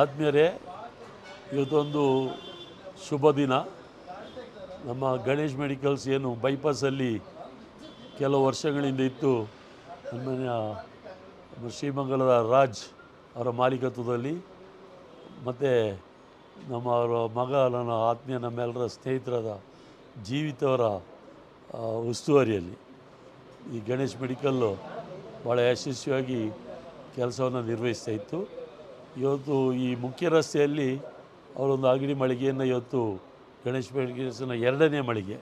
ಆದ್ಮೇಲೆ ಇವತ್ತೊಂದು ಶುಭ ದಿನ. ನಮ್ಮ ಗಣೇಶ್ ಮೆಡಿಕಲ್ಸ್ ಏನು ಬೈಪಾಸಲ್ಲಿ ಕೆಲವು ವರ್ಷಗಳಿಂದ ಇತ್ತು. ನಮ್ಮ ಶ್ರೀಮಂಗಲದ ರಾಜ್ ಅವರ ಮಾಲೀಕತ್ವದಲ್ಲಿ. ಮತ್ತು ನಮ್ಮ ಅವರ ಮಗ, ನನ್ನ ಆತ್ಮೀಯ, ನಮ್ಮೆಲ್ಲರ ಸ್ನೇಹಿತರಾದ ಜೀವಿತವರ ಉಸ್ತುವಾರಿಯಲ್ಲಿ. ಈ ಗಣೇಶ್ ಮೆಡಿಕಲ್ಲು ಭಾಳ ಯಶಸ್ವಿಯಾಗಿ ಕೆಲಸವನ್ನು ನಿರ್ವಹಿಸ್ತಾ ಇತ್ತು. ಇವತ್ತು ಈ ಮುಖ್ಯ ರಸ್ತೆಯಲ್ಲಿ ಅವರೊಂದು ಅಗಡಿ ಮಳಿಗೆಯನ್ನು ಇವತ್ತು ಗಣೇಶ ಮೆಡಿಕಲ್ಸ್ನ ಎರಡನೇ ಮಳಿಗೆ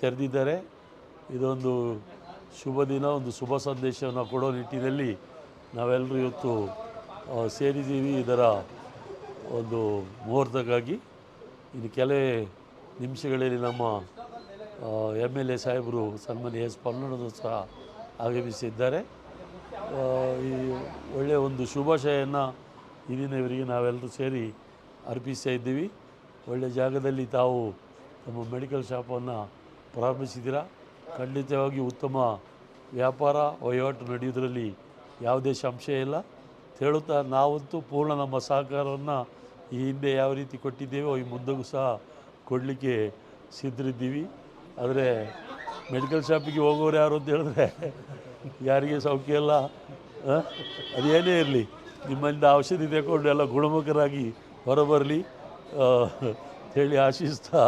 ತೆರೆದಿದ್ದಾರೆ. ಇದೊಂದು ಶುಭ ದಿನ, ಒಂದು ಶುಭ ಸಂದೇಶವನ್ನು ಕೊಡೋ ನಿಟ್ಟಿನಲ್ಲಿ ನಾವೆಲ್ಲರೂ ಇವತ್ತು ಸೇರಿದ್ದೀವಿ. ಇದರ ಒಂದು ಮುಹೂರ್ತಕ್ಕಾಗಿ. ಇನ್ನು ಕೆಲವೇ ನಿಮಿಷಗಳಲ್ಲಿ ನಮ್ಮ ಎಂ ಎಲ್ ಎ ಸಾಹೇಬರು ಸನ್ಮಾನ್ಯ ಎಸ್ ಪನ್ನಡದು ಸಹ ಆಗಮಿಸಿದ್ದಾರೆ. ಒಂದು ಶುಭಾಶಯನ್ನು ಈ ಇವರಿಗೆ ನಾವೆಲ್ಲರೂ ಸೇರಿ ಅರ್ಪಿಸ್ತಾ ಇದ್ದೀವಿ. ಒಳ್ಳೆಯ ಜಾಗದಲ್ಲಿ ತಾವು ತಮ್ಮ ಮೆಡಿಕಲ್ ಶಾಪನ್ನು ಪ್ರಾರಂಭಿಸಿದ್ದೀರಾ? ಖಂಡಿತವಾಗಿ ಉತ್ತಮ ವ್ಯಾಪಾರ ವಹಿವಾಟು ನಡೆಯುವುದರಲ್ಲಿ ಯಾವುದೇ ಸಂಶಯ ಇಲ್ಲ. ಹೇಳುತ್ತಾ ನಾವಂತೂ ಪೂರ್ಣ ನಮ್ಮ ಸಹಕಾರವನ್ನು ಈ ಹಿಂದೆ ಯಾವ ರೀತಿ ಕೊಟ್ಟಿದ್ದೇವೋ ಈ ಮುಂದಕ್ಕೂ ಸಹ ಕೊಡಲಿಕ್ಕೆ ಸಿದ್ಧರಿದ್ದೀವಿ. ಆದರೆ ಮೆಡಿಕಲ್ ಶಾಪಿಗೆ ಹೋಗೋರು ಯಾರು ಅಂತ ಹೇಳಿದ್ರೆ ಯಾರಿಗೆ ಸೌಖ್ಯ ಇಲ್ಲ? ಅದೇನೇ ಇರಲಿ ನಿಮ್ಮಿಂದ ಔಷಧಿ ತಗೊಂಡು ಎಲ್ಲ ಗುಣಮುಖರಾಗಿ ಹೊರಬರಲಿ ಹೇಳಿ ಆಶಿಸ್ತಾ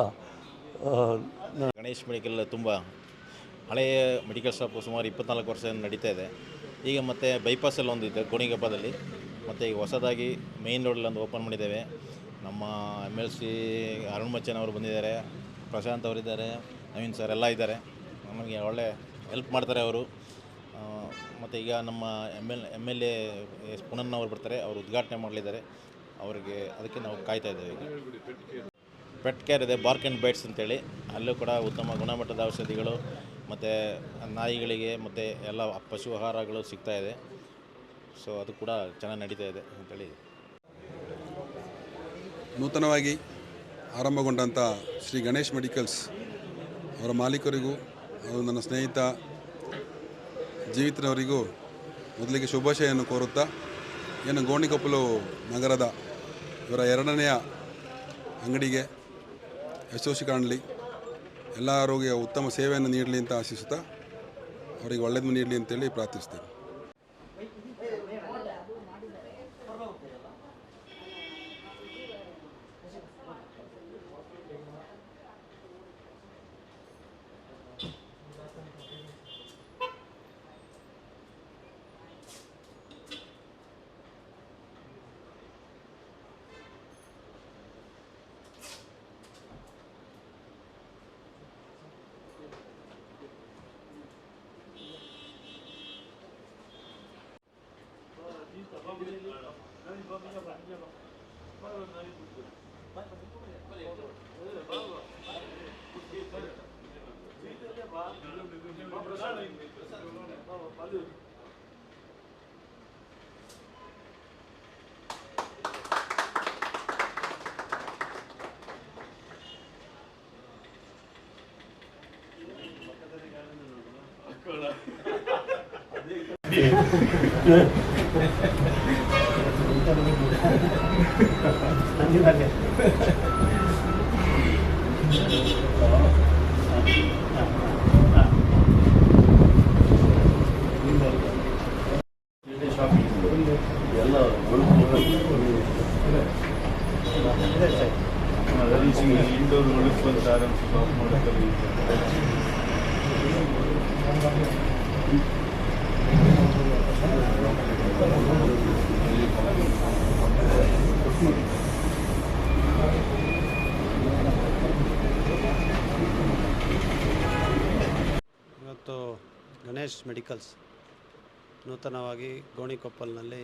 ಗಣೇಶ್ ಮೆಡಿಕಲ್ ತುಂಬ ಹಳೆಯ ಮೆಡಿಕಲ್ ಶಾಪ್ ಸುಮಾರು ಇಪ್ಪತ್ನಾಲ್ಕು ವರ್ಷ ನಡೀತಾ ಇದೆ. ಈಗ ಮತ್ತೆ ಬೈಪಾಸಲ್ಲಿ ಇದೆ ಗೋಣಿಗೊಪ್ಪದಲ್ಲಿ ಮತ್ತು ಈಗ ಹೊಸದಾಗಿ ಮೇಯ್ನ್ ರೋಡಲ್ಲಿ ಒಂದು ಓಪನ್ ಮಾಡಿದ್ದೇವೆ. ನಮ್ಮ M L C Arun Bachchan ಅವರು ಬಂದಿದ್ದಾರೆ, ಪ್ರಶಾಂತ್ ಅವರಿದ್ದಾರೆ, ನವೀನ್ ಸರ್ ಎಲ್ಲ ಇದ್ದಾರೆ. ನಮಗೆ ಒಳ್ಳೆ ಹೆಲ್ಪ್ ಮಾಡ್ತಾರೆ ಅವರು. ಮತ್ತು ಈಗ ನಮ್ಮ M L M L A S ಅವರು ಬರ್ತಾರೆ, ಅವರು ಉದ್ಘಾಟನೆ ಮಾಡಲಿದ್ದಾರೆ. ಅವರಿಗೆ ಅದಕ್ಕೆ ನಾವು ಕಾಯ್ತಾ ಇದ್ದೇವೆ ಈಗ. ಪೆಟ್ ಕೇರ್ ಇದೆ ಬಾರ್ಕ್ ಆ್ಯಂಡ್ ಬೈಟ್ಸ್ ಅಂತೇಳಿ. ಅಲ್ಲೂ ಕೂಡ ಉತ್ತಮ ಗುಣಮಟ್ಟದ ಔಷಧಿಗಳು ಮತ್ತು ನಾಯಿಗಳಿಗೆ ಮತ್ತು ಎಲ್ಲ ಪಶು ಆಹಾರಗಳು ಸಿಗ್ತಾ ಇದೆ. ಸೊ ಅದು ಕೂಡ ಚೆನ್ನಾಗಿ ನಡೀತಾ ಇದೆ ಅಂತೇಳಿ. ನೂತನವಾಗಿ ಆರಂಭಗೊಂಡಂಥ ಶ್ರೀ ಗಣೇಶ್ ಮೆಡಿಕಲ್ಸ್ ಅವರ ಮಾಲೀಕರಿಗೂ ನನ್ನ ಸ್ನೇಹಿತ ಜೀವಿತನವರಿಗೂ ಮೊದಲಿಗೆ ಶುಭಾಶಯನ್ನು ಕೋರುತ್ತಾ ಏನು ಗೋಣಿಕೊಪ್ಪಲು ನಗರದ ಇವರ ಎರಡನೆಯ ಅಂಗಡಿಗೆ ಯಶಸ್ವಿ ಕಾಣಲಿ. ಎಲ್ಲ ಆರೋಗ್ಯ ಉತ್ತಮ ಸೇವೆಯನ್ನು ನೀಡಲಿ ಅಂತ ಆಶಿಸುತ್ತಾ, ಅವರಿಗೆ ಒಳ್ಳೆಯದು ನೀಡಲಿ ಅಂತೇಳಿ ಪ್ರಾರ್ಥಿಸ್ತೇನೆ Yeah. 안녕 안녕 Thank you. Ganesh medicals ನೂತನವಾಗಿ ಗೋಣಿಕೊಪ್ಪಲ್ನಲ್ಲಿ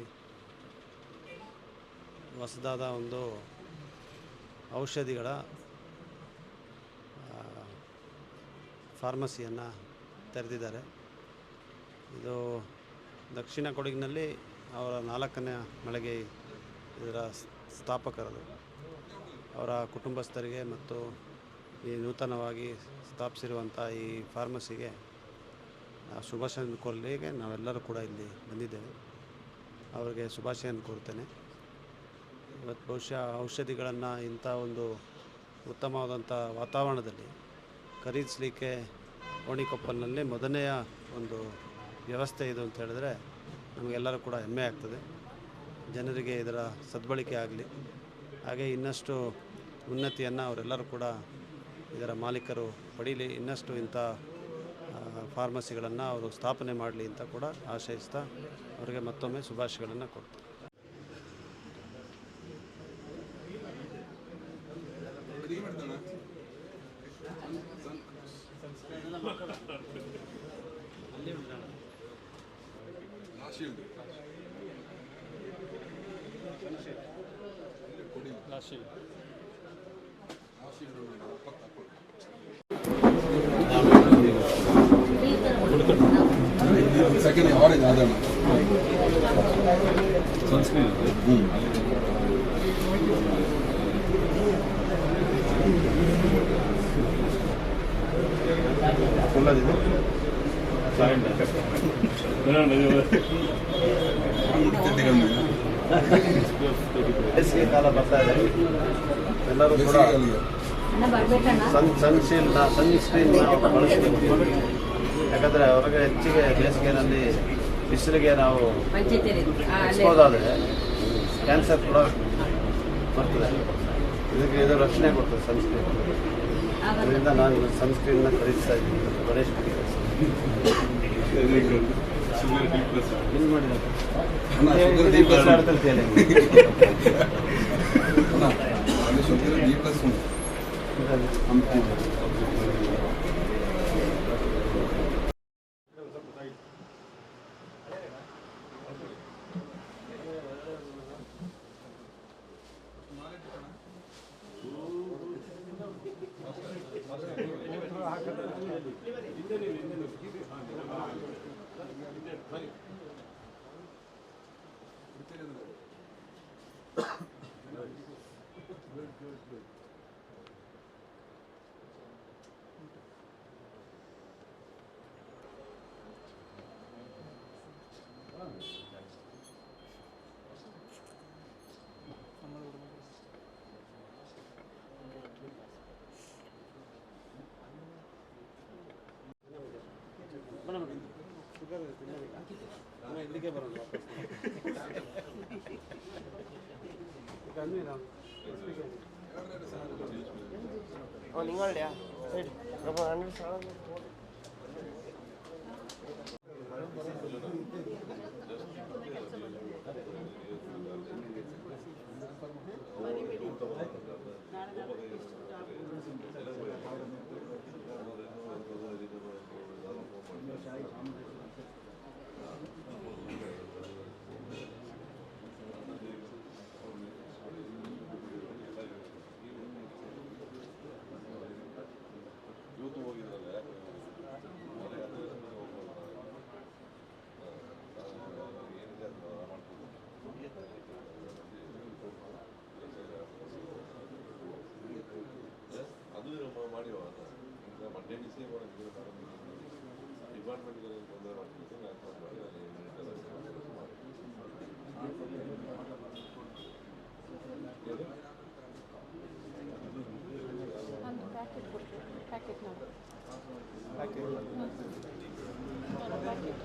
ಹೊಸದಾದ ಒಂದು ಔಷಧಿಗಳ ಫಾರ್ಮಸಿಯನ್ನು ತೆರೆದಿದ್ದಾರೆ. ಇದು ದಕ್ಷಿಣ ಕೊಡಗಿನಲ್ಲಿ ಅವರ ನಾಲ್ಕನೇ ಮಳಿಗೆ ಇದರ ಸ್ಥಾಪಕರದು. ಅವರ ಕುಟುಂಬಸ್ಥರಿಗೆ ಮತ್ತು ಈ ನೂತನವಾಗಿ ಸ್ಥಾಪಿಸಿರುವಂಥ ಈ ಫಾರ್ಮಸಿಗೆ ಆ ಶುಭಾಶಯ ಕೋರಲಿಗೆ ನಾವೆಲ್ಲರೂ ಕೂಡ ಇಲ್ಲಿ ಬಂದಿದ್ದೇವೆ. ಅವರಿಗೆ ಶುಭಾಶಯನ ಕೋರ್ತೇನೆ. ಇವತ್ತು ಬಹುಶಃ ಔಷಧಿಗಳನ್ನು ಇಂಥ ಒಂದು ಉತ್ತಮವಾದಂಥ ವಾತಾವರಣದಲ್ಲಿ ಖರೀದಿಸಲಿಕ್ಕೆ ಓಣಿಕೊಪ್ಪಲಿನಲ್ಲಿ ಮೊದಲನೆಯ ಒಂದು ವ್ಯವಸ್ಥೆ ಇದು ಅಂತ ಹೇಳಿದ್ರೆ ನಮಗೆಲ್ಲರೂ ಕೂಡ ಹೆಮ್ಮೆ ಆಗ್ತದೆ. ಜನರಿಗೆ ಇದರ ಸದ್ಬಳಕೆ ಆಗಲಿ, ಹಾಗೆ ಇನ್ನಷ್ಟು ಉನ್ನತಿಯನ್ನು ಅವರೆಲ್ಲರೂ ಕೂಡ ಇದರ ಮಾಲೀಕರು ಪಡೀಲಿ, ಇನ್ನಷ್ಟು ಇಂಥ ಫಾರ್ಮಸಿಗಳನ್ನು ಅವರು ಸ್ಥಾಪನೆ ಮಾಡಲಿ ಅಂತ ಕೂಡ ಆಶಯಿಸ್ತಾ ಅವರಿಗೆ ಮತ್ತೊಮ್ಮೆ ಶುಭಾಶಯಗಳನ್ನು ಕೊಡ್ತೀನಿ ಸೆಕೆಂಡ್ ಆರೆಂಜ್ ತಿಂಡಿಗಳನ್ನ ಬೇಸಿಗೆ ಕಾಲ ಬರ್ತಾ ಇದೆ ಎಲ್ಲರೂ ಕೂಡ. ಸನ್ ಸನ್ಶೀಲ್ ಸನ್ಸ್ಕ್ರೀನ್ ಬಳಸಬೇಕು ಯಾಕಂದರೆ ಹೊರಗೆ ಹೆಚ್ಚಿಗೆ ಬೇಸಿಗೆನಲ್ಲಿ ಬಿಸಿಲಿಗೆ ನಾವು ಎಕ್ಸ್ಪೋಸ್ ಆದರೆ ಕ್ಯಾನ್ಸರ್ ಕೂಡ ಬರ್ತದೆ. ಇದಕ್ಕೆ ಇದು ರಕ್ಷಣೆ ಕೊಡ್ತದೆ ಸನ್ಸ್ಕ್ರೀನ್ ಅದರಿಂದ ನಾನು ಸನ್ಸ್ಕ್ರೀನ್ನ ಖರೀದಿಸ್ತಾ ಇದ್ದೀನಿ. ಗಣೇಶ್ ಮಾಡಿದ 때려 그래. Good, good, good. మనం ఎందుకే మనం plus ಉಂಟು. ಒಂದು ಪ್ಯಾಕೆಟ್ ಕೊಡ್ತೀವಿ ಪ್ಯಾಕೆಟ್ ಮಾಡಿ packet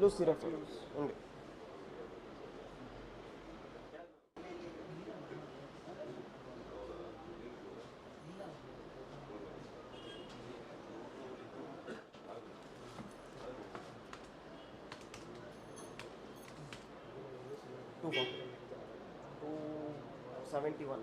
Los cirujanos, un seventy-one.